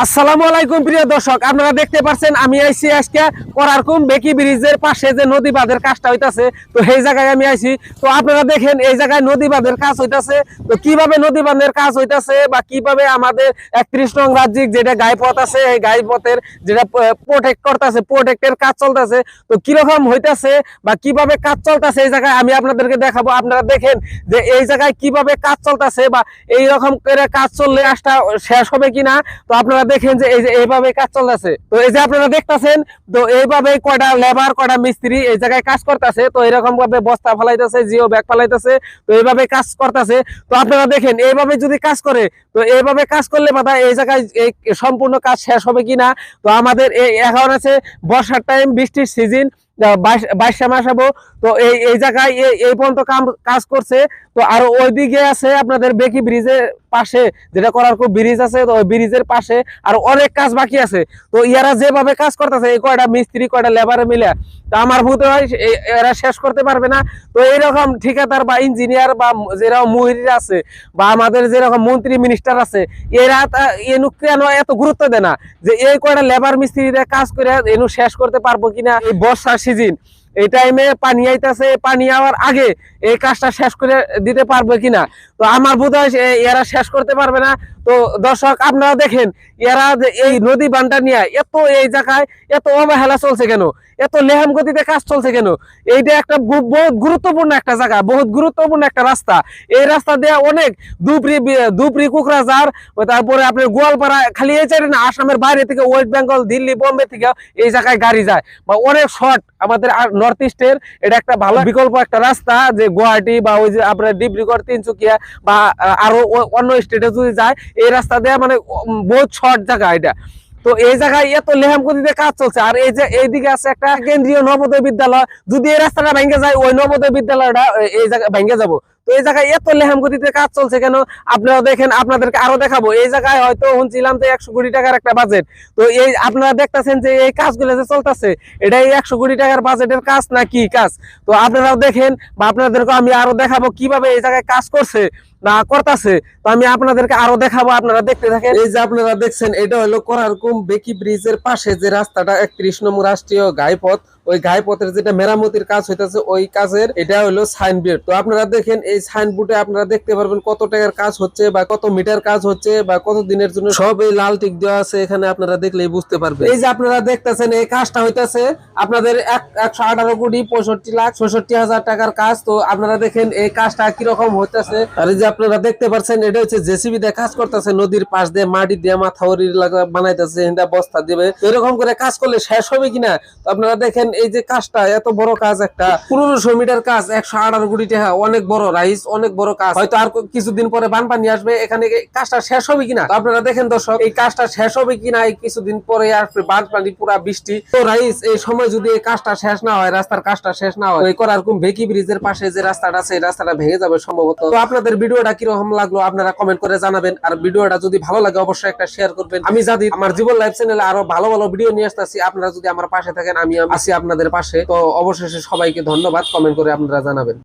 আসসালামু আলাইকুম প্রিয় দর্শক, আপনারা দেখতে পাচ্ছেন আমি আইছি আজকে করারকুম বেকি ব্রিজের পাশে যে নদী বাঁধের কাজটা হইতাছে। তো সেই জায়গায় আমি আইছি। তো আপনারা দেখেন, এই জায়গায় নদী বাঁধের কাজ হইতাছে। তো কীভাবে নদী বাঁধের কাজ হইতাছে বা কীভাবে আমাদের একত্রিশ নং রাজ্যিক যেটা গাইপথ আছে, এই গাইপথের যেটা প্রোটেক্ট করতেছে প্রোটেক্টের কাজ চলতেছে। তো কীরকম হইতাছে বা কীভাবে কাজ চলতেছে এই জায়গায় আমি আপনাদেরকে দেখাবো। আপনারা দেখেন যে এই জায়গায় কীভাবে কাজ চলতেছে বা এই রকম করে কাজ চললে কাজটা শেষ হবে কিনা। তো আপনারা দেখেন যে এই যে এইভাবে কাজ চলতেছে। তো এই যে আপনারা দেখতাছেন, তো এইভাবে কয়টা লেবার কয়টা মিস্ত্রি এই জায়গায় কাজ করতেছে। তো এরকম ভাবে বস্তা ফেলাইতেছে, জিও ব্যাগ ফেলাইতেছে, তো এইভাবে কাজ করতেছে। তো আপনারা দেখেন, এইভাবে যদি কাজ করে, তো এইভাবে কাজ করলে মাথা এই জায়গায় এই সম্পূর্ণ কাজ শেষ হবে কিনা তো আমাদের এই এখন আছে বর্ষার টাইম বৃষ্টির সিজন বাইশে মাস হব। তো এই এই জায়গায় এই- পর্যন্ত কাজ করছে। তো আর ওইদিকে আছে আপনাদের বেকি ব্রিজের পাশে যেটা করার খুব ব্রিজ আছে, তো ওই ব্রিজের পাশে আর অনেক কাজ বাকি আছে। তো ইয়ারা যেভাবে কাজ করতেছে, এই কয়টা মিস্ত্রি, কয়টা লেবারে মিলে, তো আমার বোধ হয় এরা শেষ করতে পারবে না। তো এইরকম ঠিকাদার বা ইঞ্জিনিয়ার বা যেরকম মহিলা আছে, বা আমাদের যেরকম মন্ত্রী মিনিস্টার আছে, এরা এনু কেন এত গুরুত্ব দেয় না? যে এই কয়টা লেবার মিস্ত্রিরা কাজ করে এনু শেষ করতে পারব কিনা? এই বর্ষার সিজন এই টাইমে পানি আইতাছে, পানি আওয়ার আগে এই কাজটা শেষ করে দিতে পারবে কিনা? তো আমার বোধ হয় এরা শেষ করতে পারবে না। তো দর্শক, আপনারা দেখেন, এরা এই নদী বানটা নিয়ে এত এই জায়গায় এত অবহেলা চলছে কেন? এত লেহাম গতিতে কাজ চলছে কেন? এইটা একটা বহুত গুরুত্বপূর্ণ একটা জায়গা, বহুত গুরুত্বপূর্ণ একটা রাস্তা। এই রাস্তা দিয়ে অনেক দুপরি দুপরি কুকরাঝার তারপরে আপনার গোয়ালপাড়া, খালি এই চাইলে না, আসামের বাইরে থেকে ওয়েস্ট বেঙ্গল দিল্লি, বোম্বে থেকে এই জায়গায় গাড়ি যায়। বা অনেক শর্ট আমাদের নর্থ ইস্টের এটা একটা ভালো বিকল্প একটা রাস্তা যে গুয়াহাটি বা ওই যে আপনার ডিব্রুগড়, তিনচুকিয়া বা আরও অন্য স্টেটে যদি যায়, এই রাস্তা দিয়ে মানে বহুত শর্ট জায়গা এটা। তো এই জায়গায় এত লেহাম গতিতে কাজ চলছে। আর এই যে, এইদিকে আছে একটা কেন্দ্রীয় নবোদয় বিদ্যালয়। যদি এই রাস্তাটা ভেঙে যায়, ওই নবোদয় বিদ্যালয়টা এই জায়গায় ভেঙে যাব। তো এই জায়গায় এত লেহাম গতিতে কাজ চলছে কেন? আপনারা দেখেন, আপনাদেরকে আরও দেখাবো। এই জায়গায় হয়তো শুনছিলাম যে একশো কোটি টাকার একটা বাজেট তো এই আপনারা দেখতেছেন যে এই কাজগুলো যে চলতেছে এটা এই একশো কোটি টাকার বাজেটের কাজ না কি কাজ? তো আপনারাও দেখেন বা আপনাদেরকে আমি আরও দেখাবো কীভাবে এই জায়গায় কাজ করছে না করতেছে। তো আমি আপনাদেরকে আরও দেখাবো, আপনারা দেখতে থাকেন। এই যে আপনারা দেখছেন, এটা হলো করারকুম বেকি ব্রিজের পাশে যে রাস্তাটা, একত্রিশ নম্বর রাষ্ট্রীয় গাইপথ ওই গাইপথের যেটা মেরামতির কাজ হইতাছে, ওই কাজের এটা হলো সাইনবোর্ড তো আপনারা দেখেন, এই সাইনবোর্ডে আপনারা দেখতে পারবেন কত টাকার কাজ হচ্ছে বা কত মিটার কাজ হচ্ছে বা কত দিনের জন্য সব এই লাল টিক দেওয়া আছে, এখানে আপনারা দেখলেই বুঝতে পারবেন। এই যে আপনারা দেখতেছেন, এই কাজটা হইতাছে আপনাদের এক একশো আঠারো কোটি পঁয়ষট্টি লাখ ছষট্টি হাজার টাকার কাজ। তো আপনারা দেখেন, এই কাজটা কীরকম হইতাছে। আর এই যে আপনারা দেখতে পাচ্ছেন এটা হচ্ছে জেসিবি দিয়ে কাজ করতেছে, নদীর পাশ দিয়ে মাটি দিয়ে লাগা- বানাইতেছে বস্তা দেবে। এরকম করে কাজ করলে শেষ হবে কিনা? তো আপনারা দেখেন এই যে কাজটা, এত বড় কাজ একটা। পনেরোশো মিটার কাজ, একশো আঠারো কোটি টাকা, অনেক বড় রাইস, অনেক বড় কাজ। হয়তো আর কিছুদিন পরে বানপানি আসবে, এখানে কাজটা শেষ হবে কিনা? আপনারা দেখেন দর্শক, এই কাজটা শেষ হবে কিনা, এই কিছুদিন পরে আসবে বানপানি, পুরা বৃষ্টি। তো রাইস, এই সময় যদি এই কাজটা শেষ না হয়, রাস্তার কাজটা শেষ না হয় করার কোন ভেকি ব্রিজের পাশে যে রাস্তাটা আছে, এই রাস্তাটা ভেঙে যাবে সম্ভবত। তো আপনাদের ভিডিওটা কীরকম লাগল, আপনারা কমেন্ট করে জানাবেন। আর ভিডিওটা যদি ভালো লাগে, অবশ্যই একটা শেয়ার করবেন। আমি জানি আমার জীবন লাইফ চ্যানেলে আরও ভালো ভালো ভিডিও নিয়ে আসতেছি। আপনারা যদি আমার পাশে থাকেন, আমি আছি আপনাদের পাশে। তো অবশেষে সবাইকে ধন্যবাদ। কমেন্ট করে আপনারা জানাবেন।